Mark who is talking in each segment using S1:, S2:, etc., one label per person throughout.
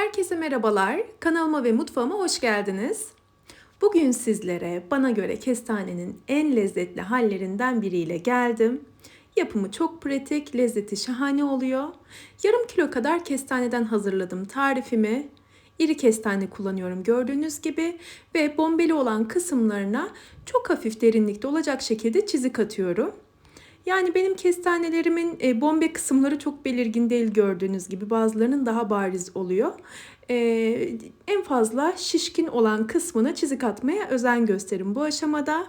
S1: Herkese merhabalar. Kanalıma ve mutfağıma hoş geldiniz. Bugün sizlere bana göre kestanenin en lezzetli hallerinden biriyle geldim. Yapımı çok pratik, lezzeti şahane oluyor. Yarım kilo kadar kestaneden hazırladım tarifimi. İri kestane kullanıyorum gördüğünüz gibi ve bombeli olan kısımlarına çok hafif derinlikte olacak şekilde çizik atıyorum. Yani benim kestanelerimin e, bombe kısımları çok belirgin değil gördüğünüz gibi. Bazılarının daha bariz oluyor. E, en fazla şişkin olan kısmına çizik atmaya özen gösterin bu aşamada.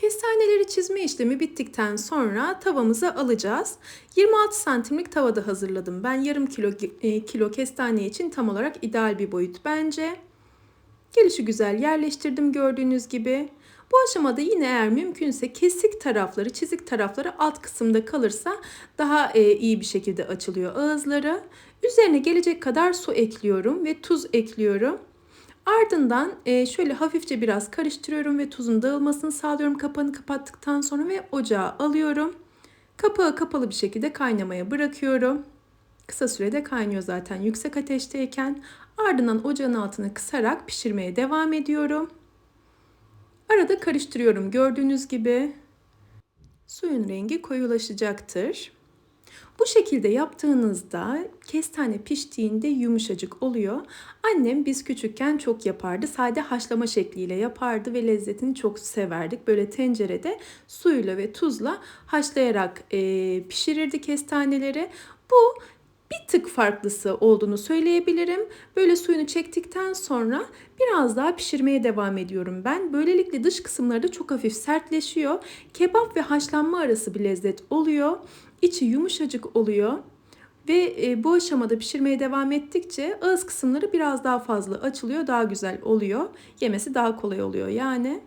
S1: Kestaneleri çizme işlemi bittikten sonra tavamıza alacağız. 26 santimlik tavada hazırladım. Ben yarım kilo e, kilo kestane için tam olarak ideal bir boyut bence. Gelişi güzel yerleştirdim gördüğünüz gibi. Bu aşamada yine eğer mümkünse kesik tarafları, çizik tarafları alt kısımda kalırsa daha e, iyi bir şekilde açılıyor ağızları. Üzerine gelecek kadar su ekliyorum ve tuz ekliyorum. Ardından e, şöyle hafifçe biraz karıştırıyorum ve tuzun dağılmasını sağlıyorum kapağını kapattıktan sonra ve ocağa alıyorum. Kapağı kapalı bir şekilde kaynamaya bırakıyorum. Kısa sürede kaynıyor zaten yüksek ateşteyken. Ardından ocağın altını kısarak pişirmeye devam ediyorum. Arada karıştırıyorum gördüğünüz gibi. Suyun rengi koyulaşacaktır. Bu şekilde yaptığınızda kestane piştiğinde yumuşacık oluyor. Annem biz küçükken çok yapardı. Sade haşlama şekliyle yapardı ve lezzetini çok severdik. Böyle tencerede suyla ve tuzla haşlayarak e, pişirirdi kestaneleri. Bu bir tık farklısı olduğunu söyleyebilirim. Böyle suyunu çektikten sonra biraz daha pişirmeye devam ediyorum ben. Böylelikle dış kısımları da çok hafif sertleşiyor. Kebap ve haşlanma arası bir lezzet oluyor. İçi yumuşacık oluyor. Ve e, bu aşamada pişirmeye devam ettikçe ağız kısımları biraz daha fazla açılıyor, daha güzel oluyor. Yemesi daha kolay oluyor yani.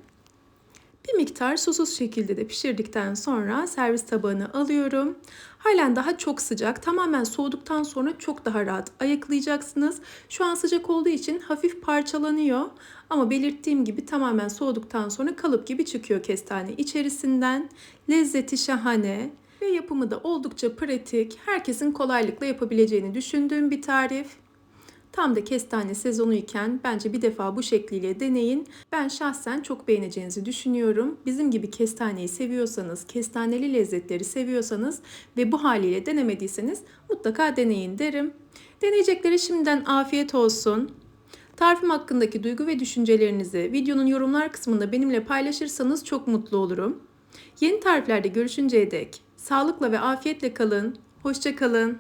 S1: Bir miktar susuz şekilde de pişirdikten sonra servis tabağına alıyorum. Halen daha çok sıcak. Tamamen soğuduktan sonra çok daha rahat ayıklayacaksınız. Şu an sıcak olduğu için hafif parçalanıyor. Ama belirttiğim gibi tamamen soğuduktan sonra kalıp gibi çıkıyor kestane içerisinden. Lezzeti şahane ve yapımı da oldukça pratik. Herkesin kolaylıkla yapabileceğini düşündüğüm bir tarif. Tam da kestane sezonu iken bence bir defa bu şekliyle deneyin. Ben şahsen çok beğeneceğinizi düşünüyorum. Bizim gibi kestaneyi seviyorsanız, kestaneli lezzetleri seviyorsanız ve bu haliyle denemediyseniz mutlaka deneyin derim. Deneyeceklere şimdiden afiyet olsun. Tarifim hakkındaki duygu ve düşüncelerinizi videonun yorumlar kısmında benimle paylaşırsanız çok mutlu olurum. Yeni tariflerde görüşünceye dek sağlıkla ve afiyetle kalın. Hoşça kalın.